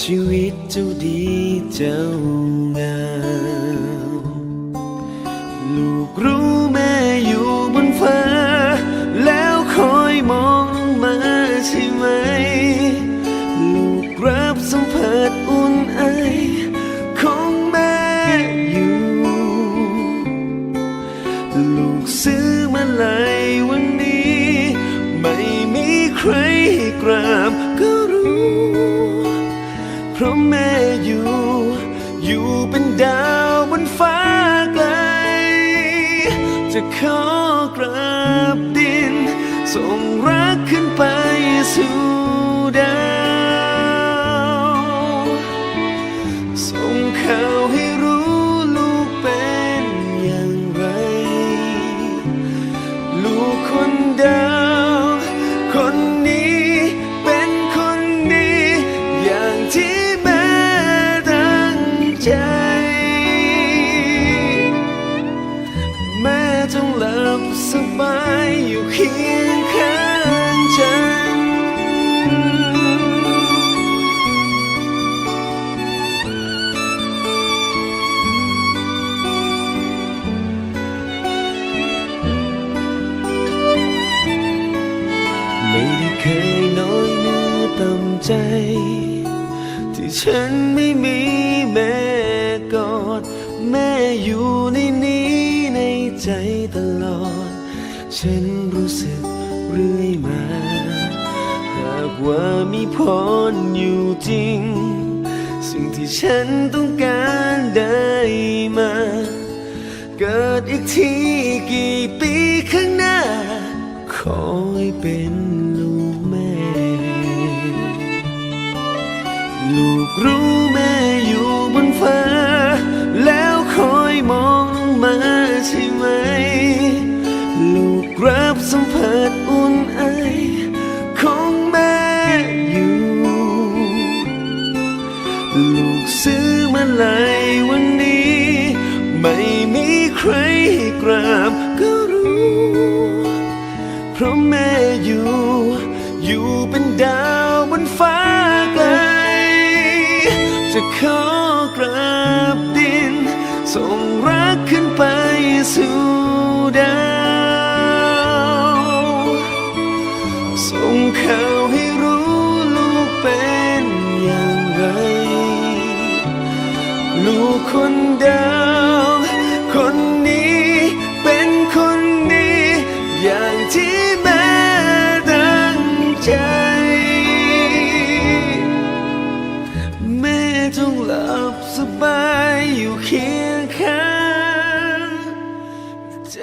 ชีวิตเจ้าดีเจ้างามลูกรู้แม่อยู่บนฟ้า แล้วคอยมองมาใช่ไหม ลูกรับสัมผัสอุ่นไอของแม่อยู่ ลูกซื้อมาลายวันนี้ ไม่มีใครกราบก็รู้ เพราะแม่อยู่ อยู่เป็นดาวบนฟ้าไกล จะขอกราบดินส่งรัก สบายอยู่เคียงข้างฉัน ไม่ได้เคยน้อยเนื้อต่ำใจ ที่ฉันไม่มีแม่กอด แม่อยู่ในนี้ในใจตลอด ฉันรู้สึกเรื่อยมา หากว่ามีพรอยู่จริง สิ่งที่ฉันต้องการได้มา เกิดอีกทีกี่ปีข้างหน้า ขอให้เป็นลูกแม่ ลูกรู้แม่อยู่บนฟ้า ลูกซื้อมาเลยวันนี้ ไม่มีใครกราบก็รู้ เพราะแม่อยู่ อยู่เป็นดาวบนฟ้าไกล จะขอกราบดิน ส่งรักขึ้นไปสู่ดาว ลูกคนเดิมคนนี้เป็นคนดีอย่างที่แม่ตั้งใจ แม่จงหลับสบายอยู่เคียงข้างใจ